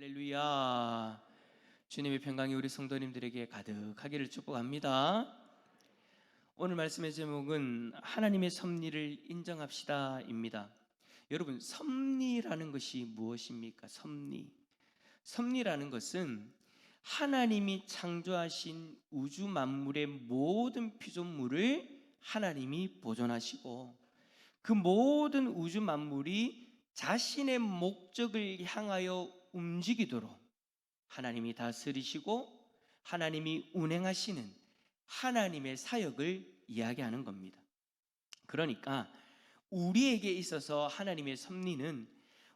할렐루야. 주님의 평강이 우리 성도님들에게 가득하기를 축복합니다. 오늘 말씀의 제목은 하나님의 섭리를 인정합시다입니다. 여러분, 섭리라는 것이 무엇입니까? 섭리. 섭리라는 것은 하나님이 창조하신 우주 만물의 모든 피조물을 하나님이 보존하시고 그 모든 우주 만물이 자신의 목적을 향하여 움직이도록 하나님이 다스리시고 하나님이 운행하시는 하나님의 사역을 이야기하는 겁니다. 그러니까 우리에게 있어서 하나님의 섭리는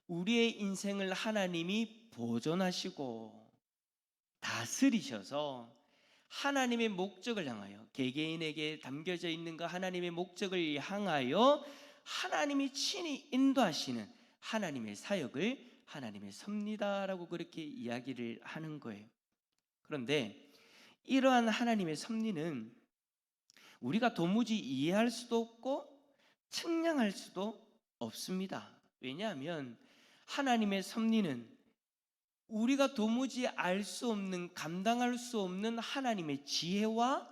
우리의 인생을 하나님이 보존하시고 다스리셔서 하나님의 목적을 향하여 개개인에게 담겨져 있는 그 하나님의 목적을 향하여 하나님이 친히 인도하시는 하나님의 사역을 하나님의 섭리다라고 그렇게 이야기를 하는 거예요. 그런데 이러한 하나님의 섭리는 우리가 도무지 이해할 수도 없고 측량할 수도 없습니다. 왜냐하면 하나님의 섭리는 우리가 도무지 알 수 없는 감당할 수 없는 하나님의 지혜와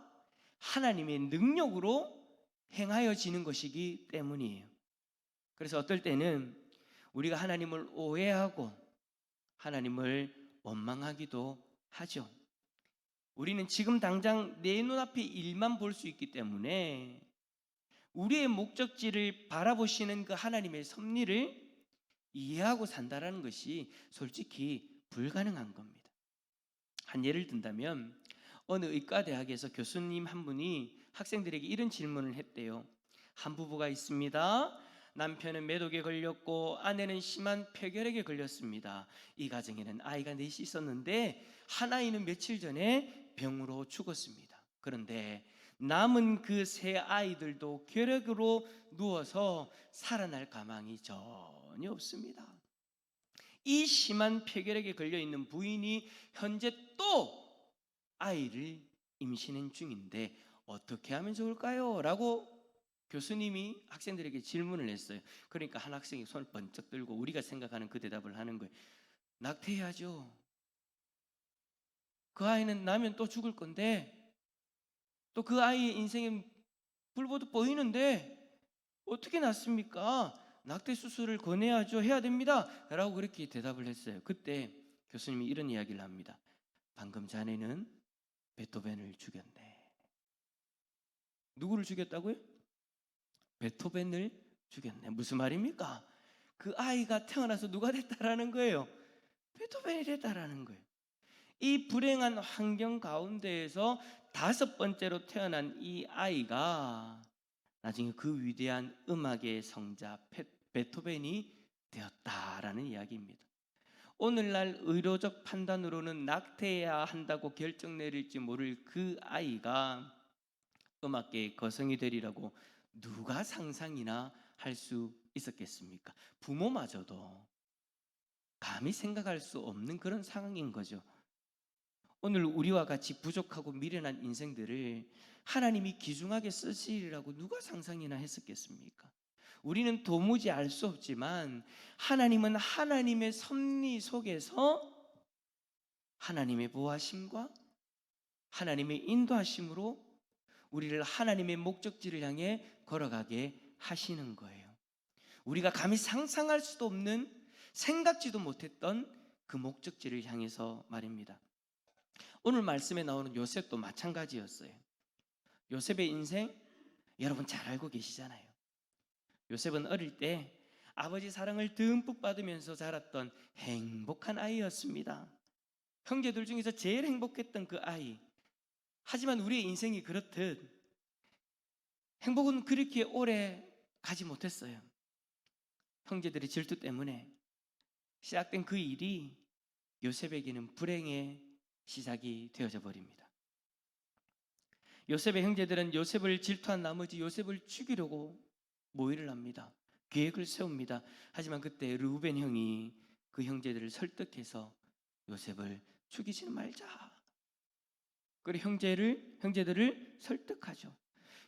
하나님의 능력으로 행하여지는 것이기 때문이에요. 그래서 어떨 때는 우리가 하나님을 오해하고 하나님을 원망하기도 하죠. 우리는 지금 당장 내 눈앞의 일만 볼 수 있기 때문에 우리의 목적지를 바라보시는 그 하나님의 섭리를 이해하고 산다라는 것이 솔직히 불가능한 겁니다. 한 예를 든다면 어느 의과대학에서 교수님 한 분이 학생들에게 이런 질문을 했대요. 한 부부가 있습니다. 남편은 매독에 걸렸고 아내는 심한 폐결핵에 걸렸습니다. 이 가정에는 아이가 넷이 있었는데 한 아이는 며칠 전에 병으로 죽었습니다. 그런데 남은 그 세 아이들도 결핵으로 누워서 살아날 가망이 전혀 없습니다. 이 심한 폐결핵에 걸려 있는 부인이 현재 또 아이를 임신한 중인데 어떻게 하면 좋을까요? 라고 교수님이 학생들에게 질문을 했어요. 그러니까 한 학생이 손을 번쩍 들고 우리가 생각하는 그 대답을 하는 거예요. 낙태해야죠. 그 아이는 나면 또 죽을 건데 또 그 아이의 인생에 불보듯 보이는데 어떻게 낳습니까? 낙태 수술을 권해야죠. 해야 됩니다. 라고 그렇게 대답을 했어요. 그때 교수님이 이런 이야기를 합니다. 방금 자네는 베토벤을 죽였네. 누구를 죽였다고요? 베토벤을 죽였네. 무슨 말입니까? 그 아이가 태어나서 누가 됐다라는 거예요? 베토벤이 됐다라는 거예요. 이 불행한 환경 가운데에서 다섯 번째로 태어난 이 아이가 나중에 그 위대한 음악의 성자 베토벤이 되었다라는 이야기입니다. 오늘날 의료적 판단으로는 낙태해야 한다고 결정 내릴지 모를 그 아이가 음악계의 거성이 되리라고 누가 상상이나 할 수 있었겠습니까? 부모마저도 감히 생각할 수 없는 그런 상황인 거죠. 오늘 우리와 같이 부족하고 미련한 인생들을 하나님이 귀중하게 쓰시리라고 누가 상상이나 했었겠습니까? 우리는 도무지 알 수 없지만 하나님은 하나님의 섭리 속에서 하나님의 보호하심과 하나님의 인도하심으로 우리를 하나님의 목적지를 향해 걸어가게 하시는 거예요. 우리가 감히 상상할 수도 없는 생각지도 못했던 그 목적지를 향해서 말입니다. 오늘 말씀에 나오는 요셉도 마찬가지였어요. 요셉의 인생 여러분 잘 알고 계시잖아요. 요셉은 어릴 때 아버지 사랑을 듬뿍 받으면서 자랐던 행복한 아이였습니다. 형제들 중에서 제일 행복했던 그 아이. 하지만 우리의 인생이 그렇듯 행복은 그렇게 오래 가지 못했어요. 형제들의 질투 때문에 시작된 그 일이 요셉에게는 불행의 시작이 되어져 버립니다. 요셉의 형제들은 요셉을 질투한 나머지 요셉을 죽이려고 모의를 합니다. 계획을 세웁니다. 하지만 그때 루벤 형이 그 형제들을 설득해서 요셉을 죽이지는 말자. 그리고 형제를 형제들을 설득하죠.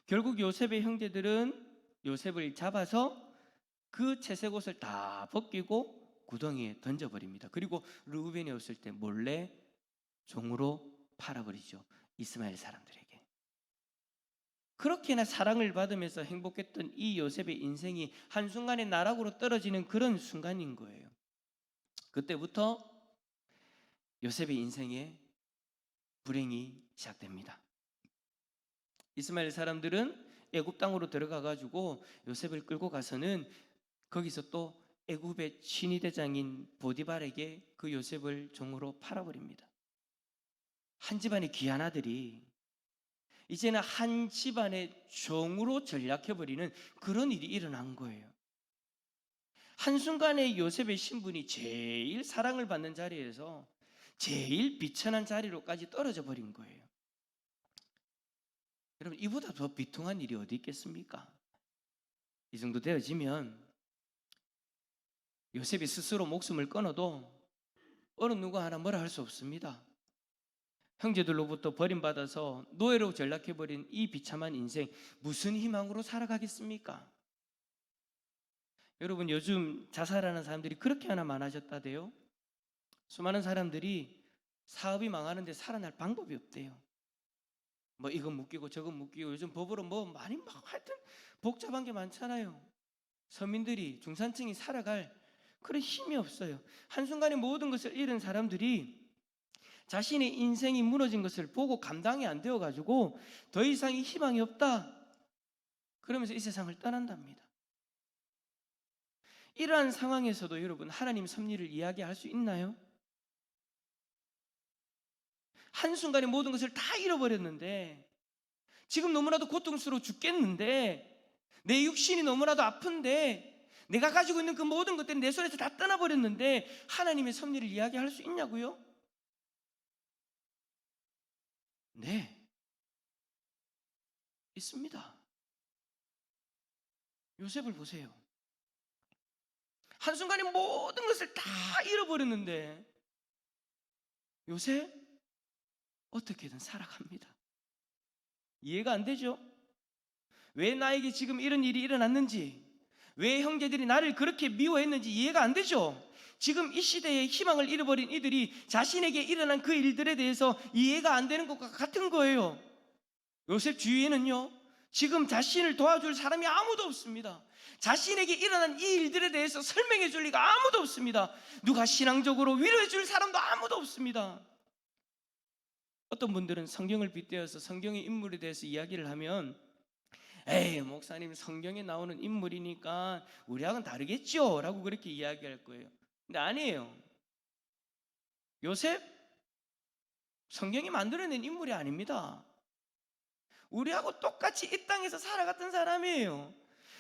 결국 요셉의 형제들은 요셉을 잡아서 그 채색 옷을 다 벗기고 구덩이에 던져버립니다. 그리고 르우벤이 없을 때 몰래 종으로 팔아버리죠. 이스마엘 사람들에게. 그렇게나 사랑을 받으면서 행복했던 이 요셉의 인생이 한순간에 나락으로 떨어지는 그런 순간인 거예요. 그때부터 요셉의 인생에 불행이 시작됩니다. 이스마엘 사람들은 애굽 땅으로 들어가 가지고 요셉을 끌고 가서는 거기서 또 애굽의 친위대장인 보디발에게 그 요셉을 종으로 팔아버립니다. 한 집안의 귀한 아들이 이제는 한 집안의 종으로 전락해버리는 그런 일이 일어난 거예요. 한순간에 요셉의 신분이 제일 사랑을 받는 자리에서 제일 비천한 자리로까지 떨어져 버린 거예요. 여러분, 이보다 더 비통한 일이 어디 있겠습니까? 이 정도 되어지면 요셉이 스스로 목숨을 끊어도 어느 누구 하나 뭐라 할 수 없습니다. 형제들로부터 버림받아서 노예로 전락해버린 이 비참한 인생 무슨 희망으로 살아가겠습니까? 여러분 요즘 자살하는 사람들이 그렇게 하나 많아졌다대요. 수많은 사람들이 사업이 망하는데 살아날 방법이 없대요. 뭐 이건 묶이고 저건 묶이고 요즘 법으로 뭐 많이 막 하여튼 복잡한 게 많잖아요. 서민들이 중산층이 살아갈 그런 힘이 없어요. 한순간에 모든 것을 잃은 사람들이 자신의 인생이 무너진 것을 보고 감당이 안 되어 가지고 더 이상의 희망이 없다. 그러면서 이 세상을 떠난답니다. 이러한 상황에서도 여러분 하나님 섭리를 이야기할 수 있나요? 한순간에 모든 것을 다 잃어버렸는데 지금 너무나도 고통스러워 죽겠는데 내 육신이 너무나도 아픈데 내가 가지고 있는 그 모든 것들이 내 손에서 다 떠나버렸는데 하나님의 섭리를 이야기할 수 있냐고요? 네. 있습니다. 요셉을 보세요. 한순간에 모든 것을 다 잃어버렸는데 요셉 어떻게든 살아갑니다. 이해가 안 되죠? 왜 나에게 지금 이런 일이 일어났는지, 왜 형제들이 나를 그렇게 미워했는지 이해가 안 되죠? 지금 이 시대에 희망을 잃어버린 이들이 자신에게 일어난 그 일들에 대해서 이해가 안 되는 것과 같은 거예요. 요셉 주위에는요, 지금 자신을 도와줄 사람이 아무도 없습니다. 자신에게 일어난 이 일들에 대해서 설명해 줄 리가 아무도 없습니다. 누가 신앙적으로 위로해 줄 사람도 아무도 없습니다. 어떤 분들은 성경을 빗대어서 성경의 인물에 대해서 이야기를 하면 에이 목사님 성경에 나오는 인물이니까 우리하고는 다르겠죠? 라고 그렇게 이야기할 거예요. 근데 아니에요. 요셉? 성경이 만들어낸 인물이 아닙니다. 우리하고 똑같이 이 땅에서 살아갔던 사람이에요.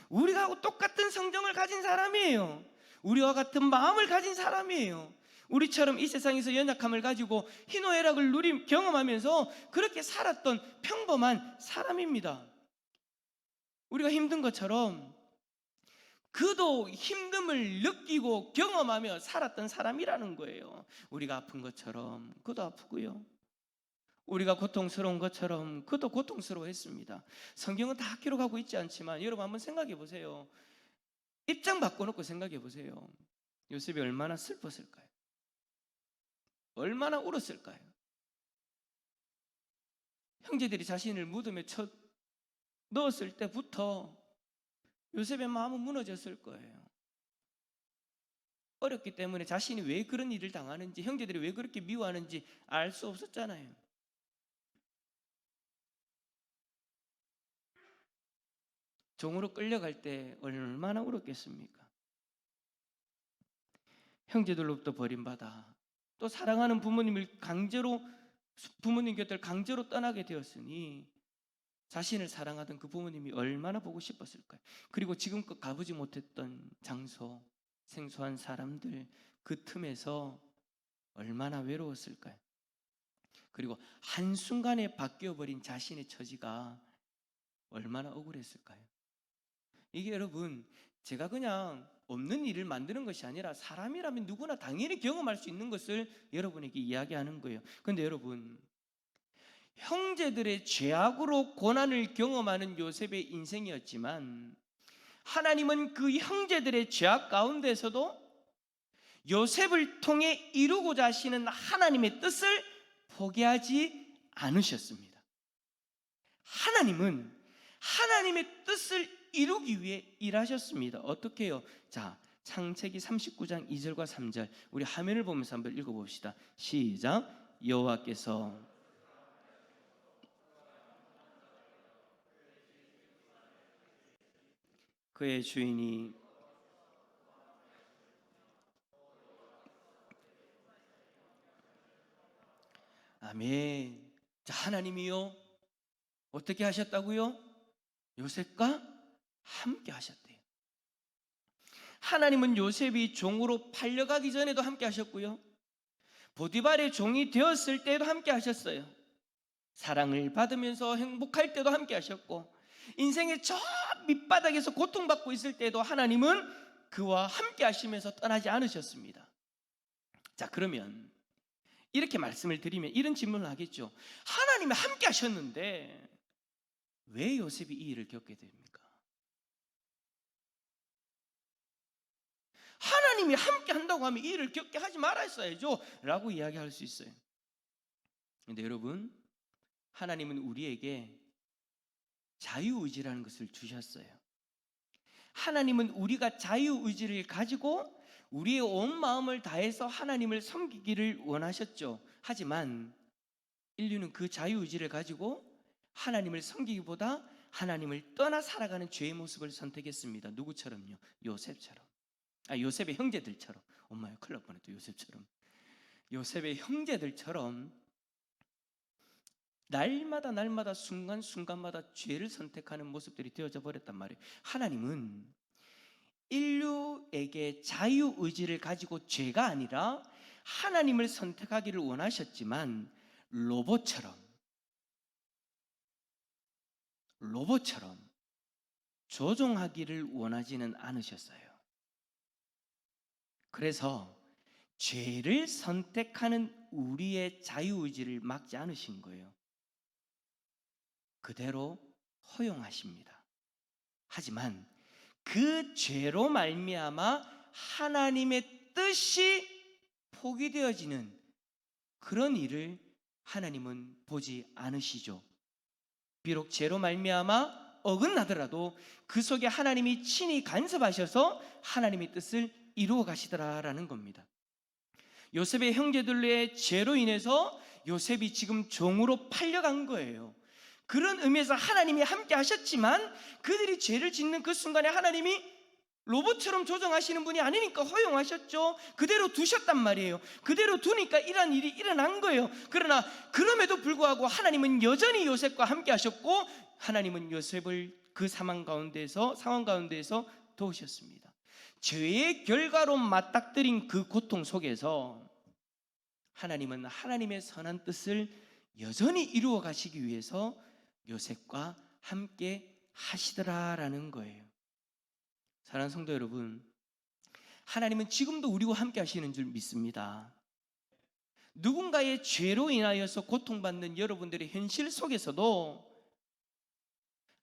우리하고 똑같은 성경을 가진 사람이에요. 우리와 같은 마음을 가진 사람이에요 우리처럼 이 세상에서 연약함을 가지고 희노애락을 누림 경험하면서 그렇게 살았던 평범한 사람입니다. 우리가 힘든 것처럼 그도 힘듦을 느끼고 경험하며 살았던 사람이라는 거예요. 우리가 아픈 것처럼 그도 아프고요. 우리가 고통스러운 것처럼 그도 고통스러워했습니다. 성경은 다 기록하고 있지 않지만 여러분 한번 생각해 보세요. 입장 바꿔놓고 생각해 보세요. 요셉이 얼마나 슬펐을까요? 얼마나 울었을까요? 형제들이 자신을 무덤에 쳐 넣었을 때부터 요셉의 마음은 무너졌을 거예요. 어렵기 때문에 자신이 왜 그런 일을 당하는지, 형제들이 왜 그렇게 미워하는지 알 수 없었잖아요. 종으로 끌려갈 때 얼마나 울었겠습니까? 형제들로부터 버림받아 또 사랑하는 부모님을 강제로 부모님 곁을 강제로 떠나게 되었으니 자신을 사랑하던 그 부모님이 얼마나 보고 싶었을까요? 그리고 지금껏 가보지 못했던 장소, 생소한 사람들 그 틈에서 얼마나 외로웠을까요? 그리고 한순간에 바뀌어버린 자신의 처지가 얼마나 억울했을까요? 이게 여러분, 제가 그냥 없는 일을 만드는 것이 아니라 사람이라면 누구나 당연히 경험할 수 있는 것을 여러분에게 이야기하는 거예요. 근데 여러분, 형제들의 죄악으로 고난을 경험하는 요셉의 인생이었지만 하나님은 그 형제들의 죄악 가운데서도 요셉을 통해 이루고자 하시는 하나님의 뜻을 포기하지 않으셨습니다. 하나님은 하나님의 뜻을 이루기 위해 일하셨습니다. 어떻게 요? 자, 창세기 39장 2절과 3절 우리 화면을 보면서 한번 읽어봅시다. 시작. 여호와께서 그의 주인이 아멘. 자, 하나님이요. 어떻게 하셨다고요? 요셉과 함께 하셨대요. 하나님은 요셉이 종으로 팔려가기 전에도 함께 하셨고요. 보디발의 종이 되었을 때도 함께 하셨어요. 사랑을 받으면서 행복할 때도 함께 하셨고, 인생의 저 밑바닥에서 고통받고 있을 때도 하나님은 그와 함께 하시면서 떠나지 않으셨습니다. 자, 그러면 이렇게 말씀을 드리면 이런 질문을 하겠죠. 하나님이 함께 하셨는데 왜 요셉이 이 일을 겪게 됩니까? 하나님이 함께 한다고 하면 이 일을 겪게 하지 말았어야죠. 라고 이야기할 수 있어요. 근데 여러분, 하나님은 우리에게 자유의지라는 것을 주셨어요. 하나님은 우리가 자유의지를 가지고 우리의 온 마음을 다해서 하나님을 섬기기를 원하셨죠. 하지만 인류는 그 자유의지를 가지고 하나님을 섬기기보다 하나님을 떠나 살아가는 죄의 모습을 선택했습니다. 누구처럼요? 요셉처럼. 아, 요셉의 형제들처럼. 엄마야, 큰일 날 뻔했다. 요셉처럼. 요셉의 형제들처럼 날마다 날마다 순간순간마다 죄를 선택하는 모습들이 되어져 버렸단 말이에요. 하나님은 인류에게 자유의지를 가지고 죄가 아니라 하나님을 선택하기를 원하셨지만 로봇처럼 로봇처럼 조종하기를 원하지는 않으셨어요. 그래서 죄를 선택하는 우리의 자유의지를 막지 않으신 거예요. 그대로 허용하십니다. 하지만 그 죄로 말미암아 하나님의 뜻이 포기되어지는 그런 일을 하나님은 보지 않으시죠. 비록 죄로 말미암아 어긋나더라도 그 속에 하나님이 친히 간섭하셔서 하나님의 뜻을 이루어 가시더라라는 겁니다. 요셉의 형제들의 죄로 인해서 요셉이 지금 종으로 팔려간 거예요. 그런 의미에서 하나님이 함께 하셨지만 그들이 죄를 짓는 그 순간에 하나님이 로봇처럼 조정하시는 분이 아니니까 허용하셨죠. 그대로 두셨단 말이에요. 그대로 두니까 이런 일이 일어난 거예요. 그러나 그럼에도 불구하고 하나님은 여전히 요셉과 함께 하셨고 하나님은 요셉을 그 상황 가운데서 상황 가운데에서 도우셨습니다. 죄의 결과로 맞닥뜨린 그 고통 속에서 하나님은 하나님의 선한 뜻을 여전히 이루어 가시기 위해서 요셉과 함께 하시더라라는 거예요. 사랑하는 성도 여러분, 하나님은 지금도 우리와 함께 하시는 줄 믿습니다. 누군가의 죄로 인하여서 고통받는 여러분들의 현실 속에서도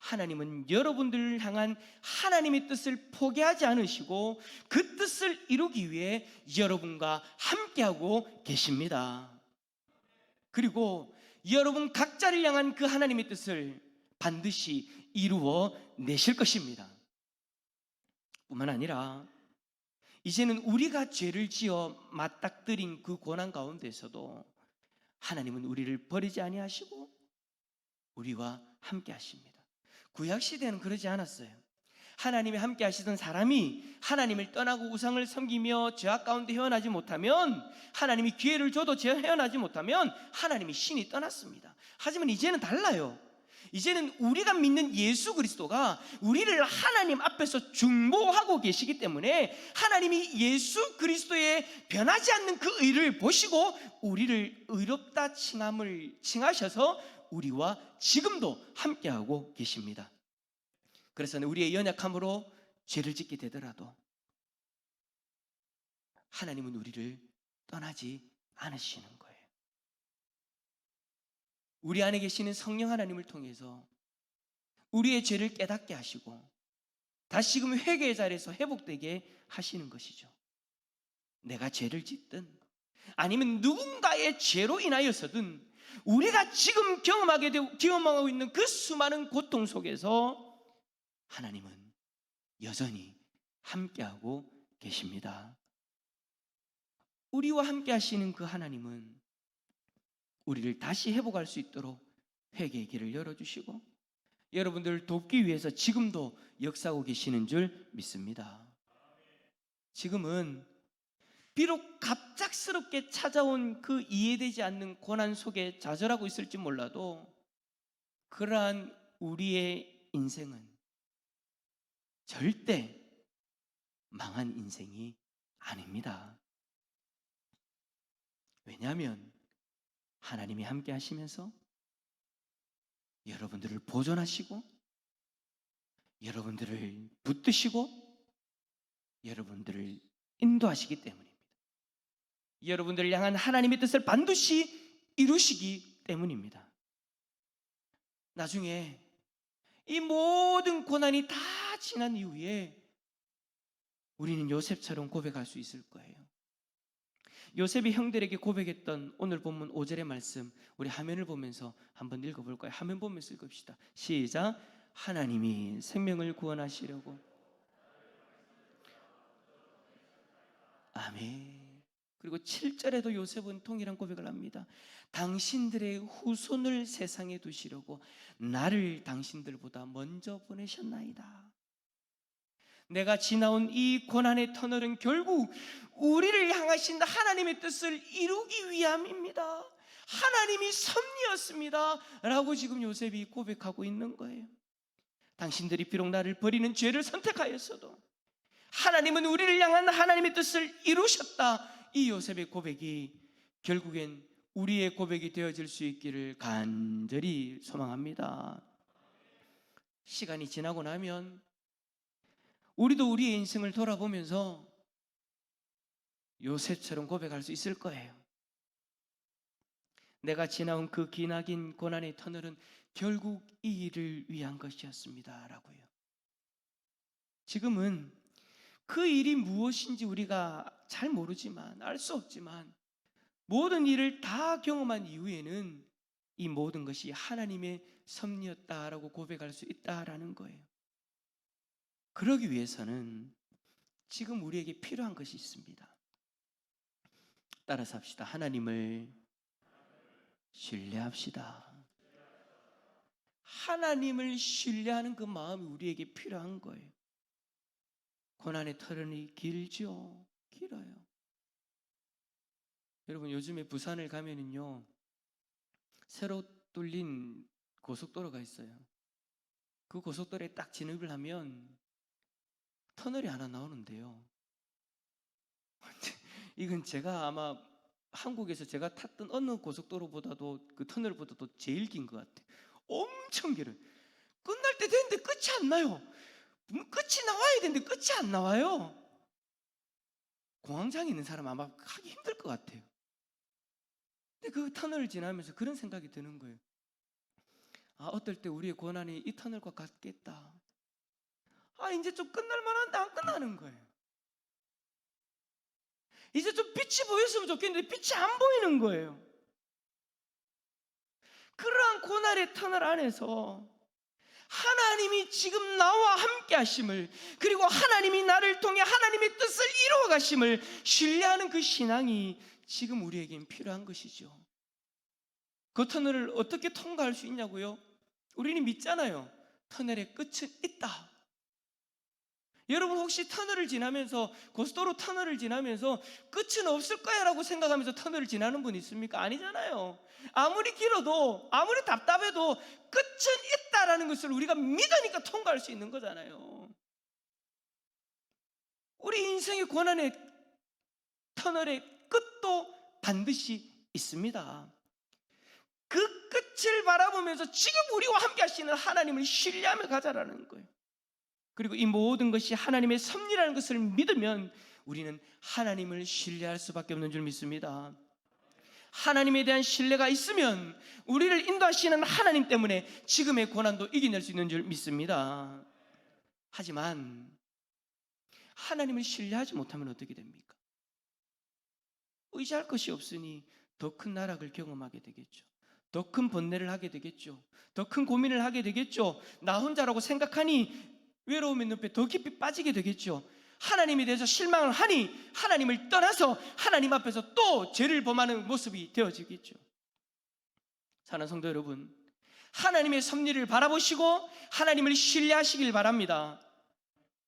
하나님은 여러분들을 향한 하나님의 뜻을 포기하지 않으시고 그 뜻을 이루기 위해 여러분과 함께하고 계십니다. 그리고 여러분 각자를 향한 그 하나님의 뜻을 반드시 이루어 내실 것입니다. 뿐만 아니라 이제는 우리가 죄를 지어 맞닥뜨린 그 고난 가운데서도 하나님은 우리를 버리지 아니하시고 우리와 함께 하십니다. 구약 시대는 그러지 않았어요. 하나님이 함께 하시던 사람이 하나님을 떠나고 우상을 섬기며 죄악 가운데 헤어나지 못하면 하나님이 기회를 줘도 헤어나지 못하면 하나님이 신이 떠났습니다. 하지만 이제는 달라요. 이제는 우리가 믿는 예수 그리스도가 우리를 하나님 앞에서 중보하고 계시기 때문에 하나님이 예수 그리스도의 변하지 않는 그 의를 보시고 우리를 의롭다 칭함을 칭하셔서 우리와 지금도 함께하고 계십니다. 그래서 우리의 연약함으로 죄를 짓게 되더라도 하나님은 우리를 떠나지 않으시는 거예요. 우리 안에 계시는 성령 하나님을 통해서 우리의 죄를 깨닫게 하시고 다시금 회개의 자리에서 회복되게 하시는 것이죠. 내가 죄를 짓든 아니면 누군가의 죄로 인하여서든 우리가 지금 경험하게 되고 경험하고 있는 그 수많은 고통 속에서 하나님은 여전히 함께하고 계십니다. 우리와 함께 하시는 그 하나님은 우리를 다시 회복할 수 있도록 회개의 길을 열어주시고 여러분들을 돕기 위해서 지금도 역사하고 계시는 줄 믿습니다. 지금은 비록 갑작스럽게 찾아온 그 이해되지 않는 고난 속에 좌절하고 있을지 몰라도 그러한 우리의 인생은 절대 망한 인생이 아닙니다. 왜냐하면 하나님이 함께 하시면서 여러분들을 보존하시고 여러분들을 붙드시고 여러분들을 인도하시기 때문입니다. 여러분들을 향한 하나님의 뜻을 반드시 이루시기 때문입니다. 나중에 이 모든 고난이 다 지난 이후에 우리는 요셉처럼 고백할 수 있을 거예요. 요셉이 형들에게 고백했던 오늘 본문 5절의 말씀 우리 화면을 보면서 한번 읽어볼 거예요. 화면 보면서 읽읍시다. 시작. 하나님이 생명을 구원하시려고 아멘. 그리고 7절에도 요셉은 통일한 고백을 합니다. 당신들의 후손을 세상에 두시려고 나를 당신들보다 먼저 보내셨나이다. 내가 지나온 이 고난의 터널은 결국 우리를 향하신 하나님의 뜻을 이루기 위함입니다. 하나님이 섭리였습니다. 라고 지금 요셉이 고백하고 있는 거예요. 당신들이 비록 나를 버리는 죄를 선택하였어도 하나님은 우리를 향한 하나님의 뜻을 이루셨다. 이 요셉의 고백이 결국엔 우리의 고백이 되어질 수 있기를 간절히 소망합니다. 시간이 지나고 나면 우리도 우리의 인생을 돌아보면서 요셉처럼 고백할 수 있을 거예요. 내가 지나온 그 기나긴 고난의 터널은 결국 이 일을 위한 것이었습니다. 라고요. 지금은 그 일이 무엇인지 우리가 잘 모르지만, 알 수 없지만, 모든 일을 다 경험한 이후에는 이 모든 것이 하나님의 섭리였다라고 고백할 수 있다라는 거예요. 그러기 위해서는 지금 우리에게 필요한 것이 있습니다. 따라서 합시다. 하나님을 신뢰합시다. 하나님을 신뢰하는 그 마음이 우리에게 필요한 거예요. 고난의 터널이 길죠. 길어요. 여러분 요즘에 부산을 가면은요. 새로 뚫린 고속도로가 있어요. 그 고속도로에 딱 진입을 하면 터널이 하나 나오는데요. 이건 제가 아마 한국에서 제가 탔던 어느 고속도로보다도 그 터널보다도 제일 긴 것 같아요. 엄청 길어요. 끝날 때 되는데 끝이 안 나요. 음, 끝이 나와야 되는데 끝이 안 나와요. 공황장애 있는 사람 아마 하기 힘들 것 같아요. 근데 그 터널을 지나면서 그런 생각이 드는 거예요. 아, 어떨 때 우리의 고난이 이 터널과 같겠다. 아, 이제 좀 끝날 만한데 안 끝나는 거예요. 이제 좀 빛이 보였으면 좋겠는데 빛이 안 보이는 거예요. 그러한 고난의 터널 안에서 하나님이 지금 나와 함께 하심을 그리고 하나님이 나를 통해 하나님의 뜻을 이루어 가심을 신뢰하는 그 신앙이 지금 우리에겐 필요한 것이죠. 그 터널을 어떻게 통과할 수 있냐고요? 우리는 믿잖아요. 터널의 끝은 있다. 여러분 혹시 터널을 지나면서 고속도로 터널을 지나면서 끝은 없을 거야라고 생각하면서 터널을 지나는 분 있습니까? 아니잖아요. 아무리 길어도 아무리 답답해도 끝은 있다라는 것을 우리가 믿으니까 통과할 수 있는 거잖아요. 우리 인생의 고난의 터널의 끝도 반드시 있습니다. 그 끝을 바라보면서 지금 우리와 함께 하시는 하나님을 신뢰하며 가자라는 거예요. 그리고 이 모든 것이 하나님의 섭리라는 것을 믿으면 우리는 하나님을 신뢰할 수밖에 없는 줄 믿습니다. 하나님에 대한 신뢰가 있으면 우리를 인도하시는 하나님 때문에 지금의 고난도 이겨낼 수 있는 줄 믿습니다. 하지만 하나님을 신뢰하지 못하면 어떻게 됩니까? 의지할 것이 없으니 더 큰 나락을 경험하게 되겠죠. 더 큰 번뇌를 하게 되겠죠. 더 큰 고민을 하게 되겠죠. 나 혼자라고 생각하니 외로움의 늪에 더 깊이 빠지게 되겠죠. 하나님에 대해서 실망을 하니 하나님을 떠나서 하나님 앞에서 또 죄를 범하는 모습이 되어지겠죠. 사는 성도 여러분, 하나님의 섭리를 바라보시고 하나님을 신뢰하시길 바랍니다.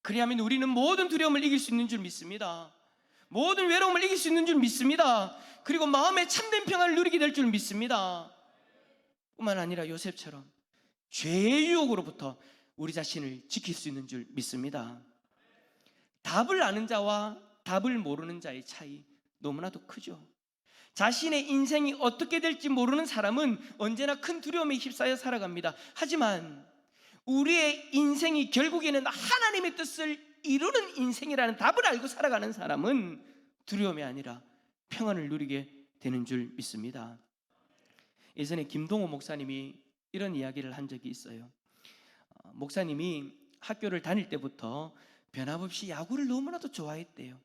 그리하면 우리는 모든 두려움을 이길 수 있는 줄 믿습니다. 모든 외로움을 이길 수 있는 줄 믿습니다. 그리고 마음의 참된 평안을 누리게 될 줄 믿습니다. 뿐만 아니라 요셉처럼 죄의 유혹으로부터 우리 자신을 지킬 수 있는 줄 믿습니다. 답을 아는 자와 답을 모르는 자의 차이 너무나도 크죠. 자신의 인생이 어떻게 될지 모르는 사람은 언제나 큰 두려움에 휩싸여 살아갑니다. 하지만 우리의 인생이 결국에는 하나님의 뜻을 이루는 인생이라는 답을 알고 살아가는 사람은 두려움이 아니라 평안을 누리게 되는 줄 믿습니다. 예전에 김동호 목사님이 이런 이야기를 한 적이 있어요. 어, 목사님이 학교를 다닐 때부터 변함없이 야구를 너무나도 좋아했대요.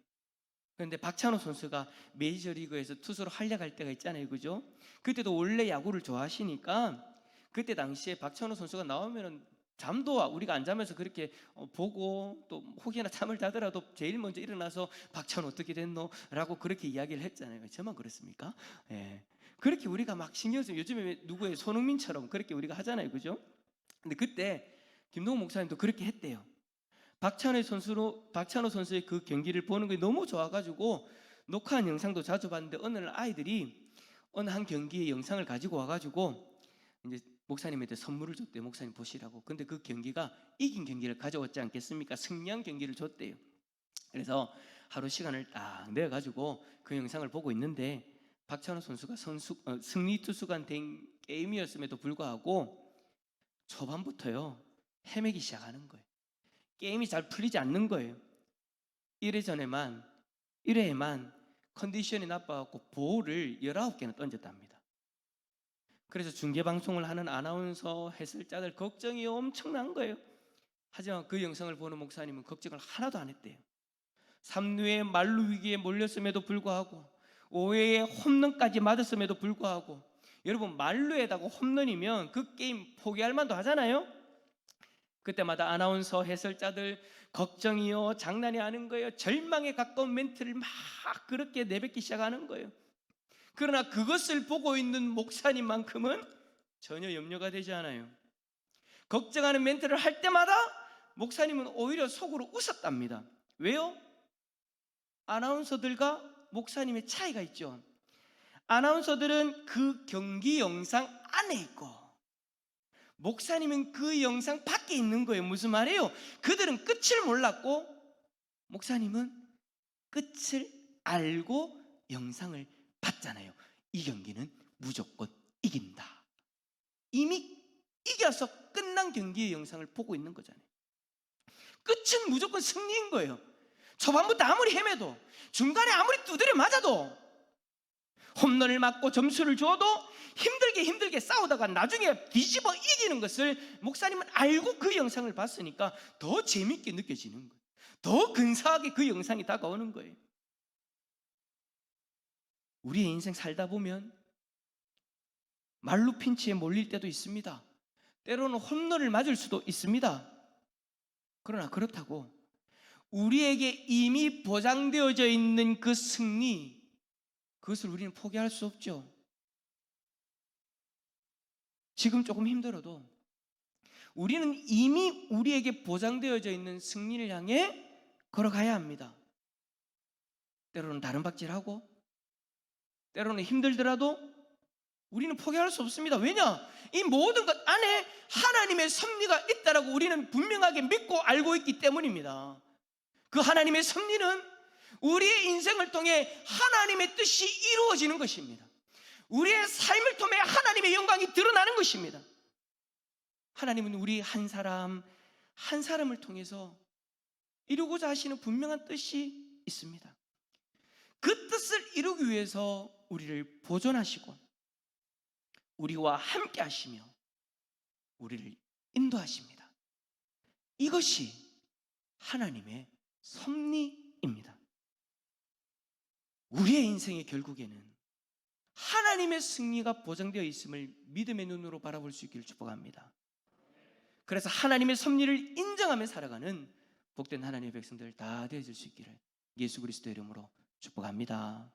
그런데 박찬호 선수가 메이저리그에서 투수로 활약할 때가 있잖아요. 그죠? 그때도 원래 야구를 좋아하시니까 그때 당시에 박찬호 선수가 나오면은 잠도 우리가 안 자면서 그렇게 어, 보고 또 혹여나 잠을 자더라도 제일 먼저 일어나서 박찬호 어떻게 됐노? 라고 그렇게 이야기를 했잖아요. 저만 그렇습니까? 예. 그렇게 우리가 막 신경 쓰면 요즘에 누구의 손흥민처럼 그렇게 우리가 하잖아요. 그죠? 근데 그때 김동호 목사님도 그렇게 했대요. 박찬호 선수로 박찬호 선수의 그 경기를 보는 게 너무 좋아가지고 녹화한 영상도 자주 봤는데 어느 날 아이들이 어느 한 경기의 영상을 가지고 와가지고 이제 목사님한테 선물을 줬대요. 목사님 보시라고. 근데 그 경기가 이긴 경기를 가져왔지 않겠습니까? 승리한 경기를 줬대요. 그래서 하루 시간을 딱 내가지고 그 영상을 보고 있는데 박찬호 선수가 선수, 어, 승리 투수가 된 게임이었음에도 불구하고 초반부터요 헤매기 시작하는 거예요. 게임이 잘 풀리지 않는 거예요. 1회 전에만 1회에만 컨디션이 나빠갖고 볼을 19개나 던졌답니다. 그래서 중계 방송을 하는 아나운서 해설자들 걱정이 엄청난 거예요. 하지만 그 영상을 보는 목사님은 걱정을 하나도 안 했대요. 3루의 말루 위기에 몰렸음에도 불구하고 5회에 홈런까지 맞았음에도 불구하고 여러분 말루에다가 홈런이면 그 게임 포기할 만도 하잖아요. 그때마다 아나운서 해설자들 걱정이요 장난이 아닌 거예요. 절망에 가까운 멘트를 막 그렇게 내뱉기 시작하는 거예요. 그러나 그것을 보고 있는 목사님만큼은 전혀 염려가 되지 않아요. 걱정하는 멘트를 할 때마다 목사님은 오히려 속으로 웃었답니다. 왜요? 아나운서들과 목사님의 차이가 있죠. 아나운서들은 그 경기 영상 안에 있고 목사님은 그 영상 밖에 있는 거예요. 무슨 말이에요? 그들은 끝을 몰랐고 목사님은 끝을 알고 영상을 봤잖아요. 이 경기는 무조건 이긴다. 이미 이겨서 끝난 경기의 영상을 보고 있는 거잖아요. 끝은 무조건 승리인 거예요. 초반부터 아무리 헤매도 중간에 아무리 두드려 맞아도 홈런을 맞고 점수를 줘도 힘들게 힘들게 싸우다가 나중에 뒤집어 이기는 것을 목사님은 알고 그 영상을 봤으니까 더 재밌게 느껴지는 거예요. 더 근사하게 그 영상이 다가오는 거예요. 우리의 인생 살다 보면 말루 핀치에 몰릴 때도 있습니다. 때로는 홈런을 맞을 수도 있습니다. 그러나 그렇다고 우리에게 이미 보장되어져 있는 그 승리, 그것을 우리는 포기할 수 없죠. 지금 조금 힘들어도 우리는 이미 우리에게 보장되어져 있는 승리를 향해 걸어가야 합니다. 때로는 다른 박질하고 때로는 힘들더라도 우리는 포기할 수 없습니다. 왜냐? 이 모든 것 안에 하나님의 섭리가 있다라고 우리는 분명하게 믿고 알고 있기 때문입니다. 그 하나님의 섭리는 우리의 인생을 통해 하나님의 뜻이 이루어지는 것입니다. 우리의 삶을 통해 하나님의 영광이 드러나는 것입니다. 하나님은 우리 한 사람 한 사람을 통해서 이루고자 하시는 분명한 뜻이 있습니다. 그 뜻을 이루기 위해서 우리를 보존하시고 우리와 함께 하시며 우리를 인도하십니다. 이것이 하나님의 섭리입니다. 우리의 인생의 결국에는 하나님의 승리가 보장되어 있음을 믿음의 눈으로 바라볼 수 있기를 축복합니다. 그래서 하나님의 섭리를 인정하며 살아가는 복된 하나님의 백성들 다 되어질 수 있기를 예수 그리스도 이름으로 축복합니다.